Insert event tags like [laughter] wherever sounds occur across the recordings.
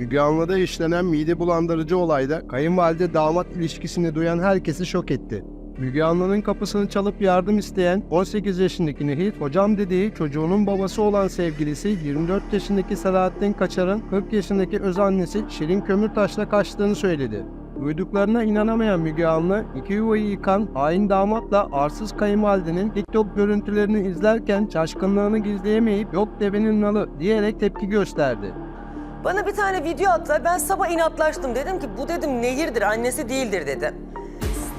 Müge Anlı'da işlenen mide bulandırıcı olayda kayınvalide damat ilişkisini duyan herkesi şok etti. Müge Anlı'nın kapısını çalıp yardım isteyen 18 yaşındaki Nehir, hocam dediği çocuğunun babası olan sevgilisi 24 yaşındaki Selahattin Kaçar'ın 40 yaşındaki öz annesi Şirin Kömürtaş'la kaçtığını söyledi. Duyduklarına inanamayan Müge Anlı, iki yuvayı yıkan hain damatla arsız kayınvalidenin TikTok görüntülerini izlerken şaşkınlığını gizleyemeyip yok devenin nalı diyerek tepki gösterdi. Bana bir tane video attılar. Ben sabah inatlaştım. Dedim ki bu dedim nehirdir, annesi değildir dedim.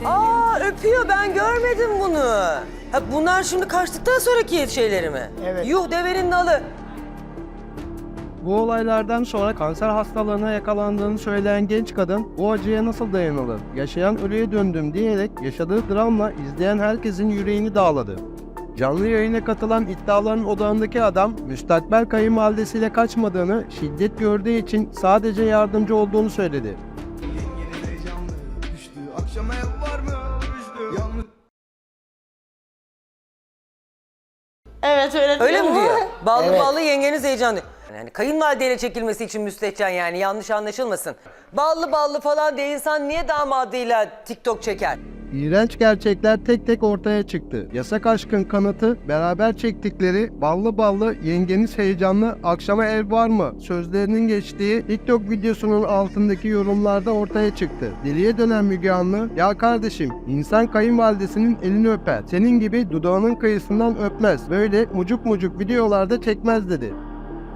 Aa öpüyor ben görmedim bunu. Ha, bunlar şimdi kaçtıktan sonraki şeyleri mi? Evet. Yuh devenin nalı. Bu olaylardan sonra kanser hastalığına yakalandığını söyleyen genç kadın bu acıya nasıl dayanılır, yaşayan ölüye döndüm diyerek yaşadığı dramla izleyen herkesin yüreğini dağladı. Canlı yayına katılan iddiaların odağındaki adam, müstakbel kayınvalidesiyle kaçmadığını, şiddet gördüğü için sadece yardımcı olduğunu söyledi. Evet öyle diyor. Öyle mi diyor? [laughs] Ballı Evet. ballı yengeniz heyecanlı. Yani kayınvalideyle çekilmesi için müstehcen yani yanlış anlaşılmasın. Ballı ballı falan diye insan niye damadıyla TikTok çeker? İğrenç gerçekler tek tek ortaya çıktı. Yasak aşkın kanıtı beraber çektikleri ballı ballı yengeniz heyecanlı akşama ev var mı sözlerinin geçtiği TikTok videosunun altındaki yorumlarda ortaya çıktı. Deliye dönen Müge Anlı ya kardeşim insan kayınvalidesinin elini öper. Senin gibi dudağının kıyısından öpmez. Böyle mucuk mucuk videolarda çekmez dedi.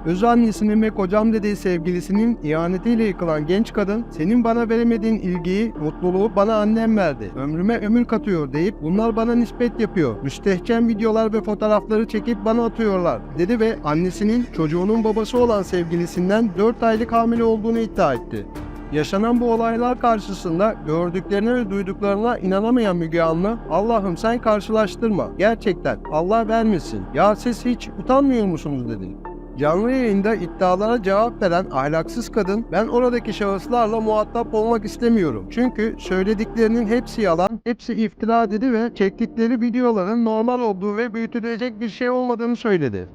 Öz annesinin ve kocam dediği sevgilisinin ihanetiyle yıkılan genç kadın, senin bana veremediğin ilgiyi, mutluluğu bana annem verdi. Ömrüme ömür katıyor deyip bunlar bana nispet yapıyor. Müstehcen videolar ve fotoğrafları çekip bana atıyorlar dedi ve annesinin çocuğunun babası olan sevgilisinden 4 aylık hamile olduğunu iddia etti. Yaşanan bu olaylar karşısında gördüklerine ve duyduklarına inanamayan Müge Anlı, Allah'ım sen karşılaştırma, gerçekten Allah vermesin, ya siz hiç utanmıyor musunuz dedi. Canlı yayında iddialara cevap veren ahlaksız kadın, ben oradaki şahıslarla muhatap olmak istemiyorum. Çünkü söylediklerinin hepsi yalan, hepsi iftira dedi ve çektikleri videoların normal olduğu ve büyütülecek bir şey olmadığını söyledi.